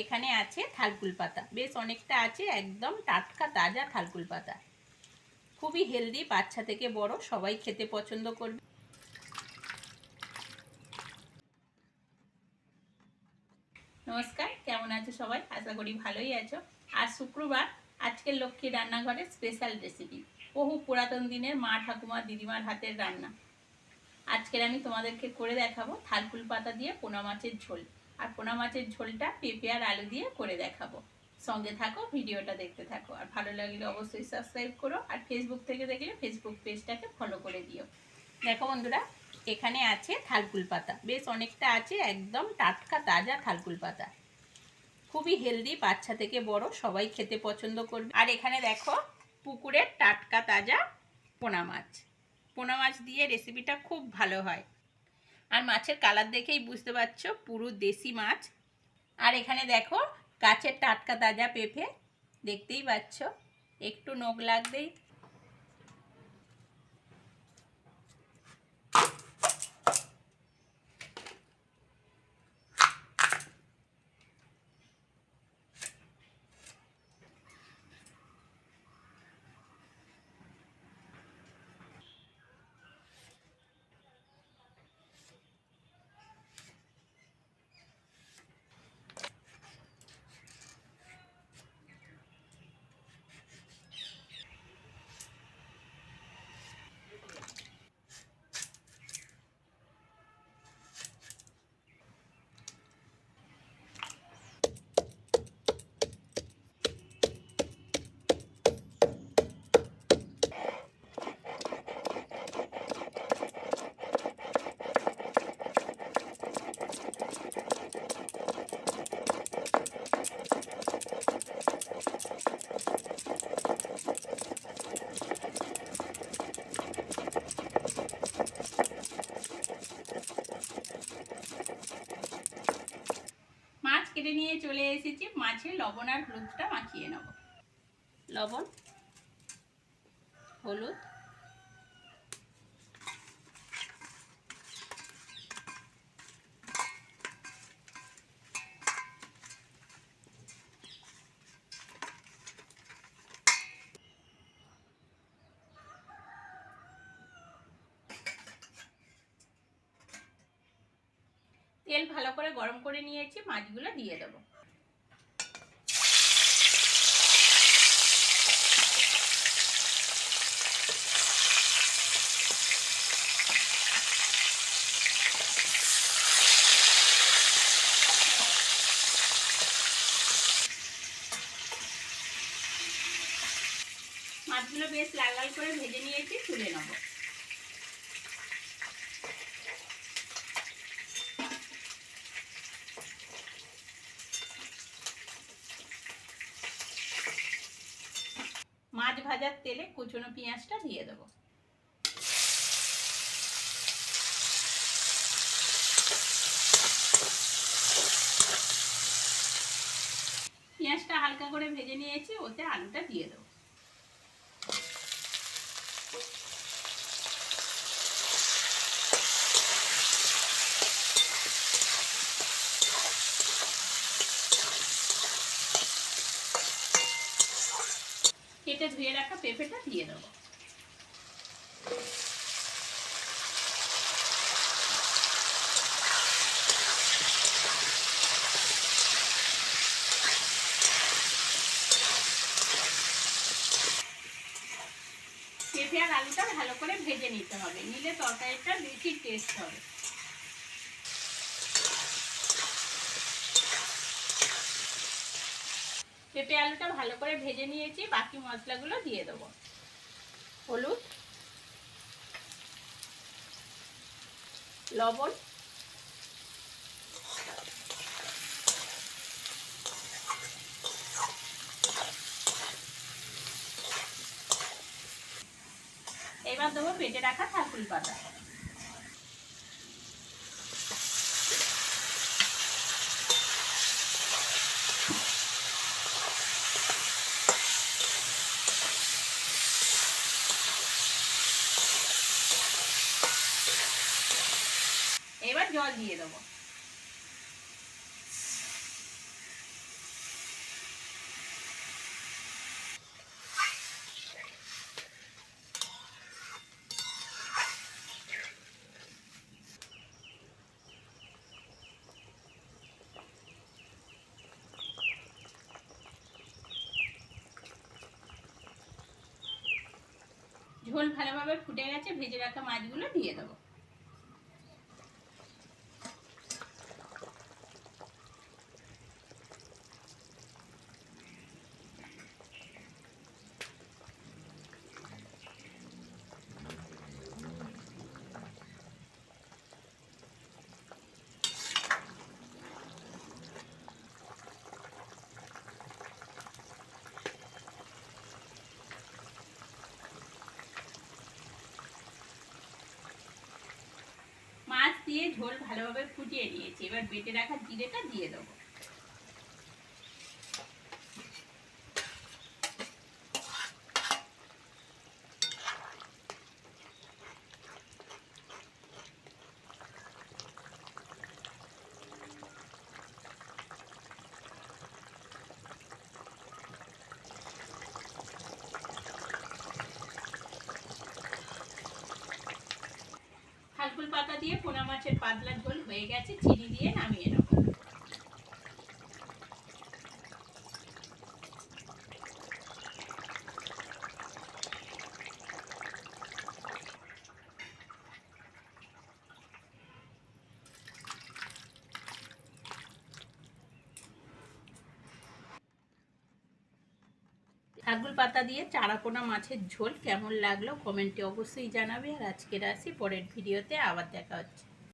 এখানে আছে থালকুল পাতা। বেশ অনেকটা আছে, একদম টাটকা তাজা থালকুল পাতা। খুবই হেলদি বাচ্চা থেকে বড়, সবাই খেতে পছন্দ করবে। নমস্কার, কেমন আছো সবাই? আশা করি ভালোই আছো। আর শুক্রবার, আজকের লক্ষ্মী রান্নাঘরের স্পেশাল রেসিপি বহু পুরাতন দিনের মা ঠাকুমা দিদিমার হাতের রান্না। আজকের আমি তোমাদেরকে করে দেখাবো থালকুল পাতা দিয়ে পোনা মাছের ঝোল। আর পোনা মাছের ঝোলটা পেঁপে আর আলু দিয়ে করে দেখাবো। সঙ্গে থাকো, ভিডিওটা দেখতে থাকো। আর ভালো লাগলে অবশ্যই সাবস্ক্রাইব করো আর ফেসবুক থেকে দেখলে ফেসবুক পেজটাকে ফলো করে দিও। দেখো বন্ধুরা, এখানে আছে থালকুল পাতা। বেশ অনেকটা আছে, একদম টাটকা, তাজা থালকুল পাতা। খুবই হেলদি বাচ্চা থেকে বড়, সবাই খেতে পছন্দ করবে। আর এখানে দেখো পুকুরের টাটকা, তাজা পোনা মাছ। পোনা মাছ দিয়ে রেসিপিটা খুব ভালো হয়। আর মাছের কালার দেখেই বুঝতে পারছ, পুরো দেশি মাছ। আর এখানে দেখো, গাছের টাটকা তাজা পেঁপে, দেখতেই পাচ্ছ। একটু নোখ লাগবেই। কেটে নিয়ে চলে এসেছি। মাছে লবণ আর হলুদটা মাখিয়ে নেব। লবণ হলুদ তেল ভালো করে গরম করে নিয়েছি, মাছগুলো দিয়ে দেবো। মাছগুলো বেশ লাল লাল করে ভেজে নিয়েছি, তুলে নেব। মাছ ভাজার তেলে কুচনো পেঁয়াজটা দিয়ে দেবো। পেঁয়াজটা হালকা করে ভেজে নিয়েছি, ওতে আলুটা দিয়ে দেবো। কেটে ধুয়ে রাখা, পেঁপেটা দিয়ে দেবো। পেঁপে আর আলুটা ভালো করে ভেজে নিতে হবে। নিলে তরকারিটা বেশি টেস্ট হবে। পেঁপে আলুটা ভালো করে ভেজে নিয়েছি, বাকি মশলাগুলো দিয়ে দেবো। হলুদ, লবণ, এবার দেবো পেটে রাখা থাকুল পাতা। জল দিয়ে দেবো। ঝোল ভালোভাবে ফুটে গেছে ভেজে রাখা মাছগুলো দিয়ে দেবো। দিয়ে ঝোল ভালোভাবে ফুটিয়ে নিয়েছি। এবার বেটে রাখা জিরেটা দিয়ে দেবো থালকুল পাতা দিয়ে পোনা মাছের পাতলা ঝোল হয়ে গেছে চিনি দিয়ে নামিয়ে নেব। থাকুল পাতা দিয়ে চারাপোনা মাছের ঝোল কেমন লাগল কমেন্টে অবশ্যই জানাবে। আর আজকের আসি পরের ভিডিওতে আবার দেখা হচ্ছে।